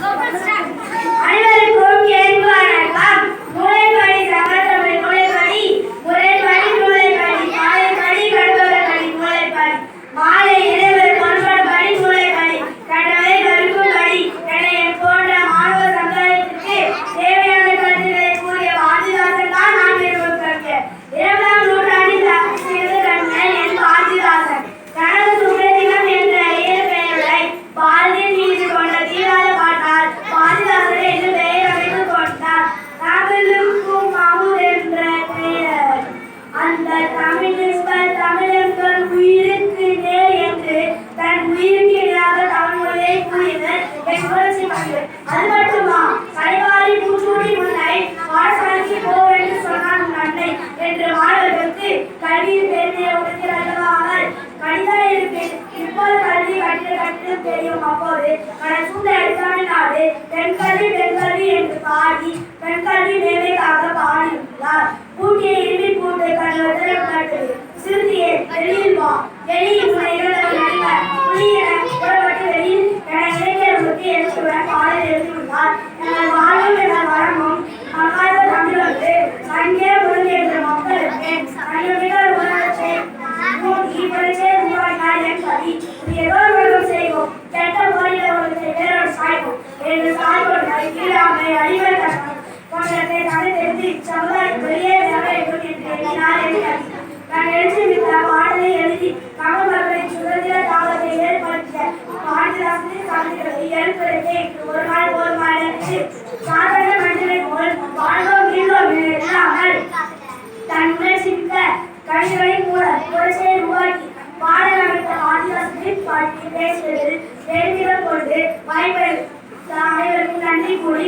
来。அது மட்டுமா? கலைவாரி பூச்சூடி முன்னை என்று சொன்னான் உன் அன்னை. என்று மாணவர்களுக்கு கல்வியின் பெருமையை உணர்கிறார்கள் அவர்? இப்போது கல்வி கட்டிட கட்டிடம் தெரியும். அப்போது கடல் சூழ்ந்த எடுக்காமல் பெண் கல்வி பெண் கல்வி என்று பாடி பெண் கல்வி மேலைக்காக பாடியுள்ளார் பூட்டிய இரும்பி பூட்டு கண்ணுவதற்கு காட்டுது சிறுதியே வெளியில் வா. வெளியில் பாடல் எழுதியுள்ளார். எங்கள் வாழ்வும் எங்கள் வரமும் மகாத தமிழருக்கு சங்கே ஒழுங்கு மக்களுக்கு உணர்ச்சி உருவாக்கினார் ஏதோ செய்வோம். கெட்ட வேறொரு சாய்வோம் என்று கீழாமை தெரிந்து சமுதாயம் வெளியே வர என்று எண்ணினார் நான் எழுதி திறன் ஒரு நாள் ஒரு மாதத்து போல் வாழ்ந்தோம் இருந்தோம் இல்லாமல் தன் உடல் சிரிக்க கவிதைகளை மூல புரட்சியை உருவாக்கி பாடல் அமைத்த ஆதிவாசத்தில் பாட்டி பேசுவது தெரிந்து கொண்டு வாய்ப்பு அனைவருக்கும் நன்றி கூறி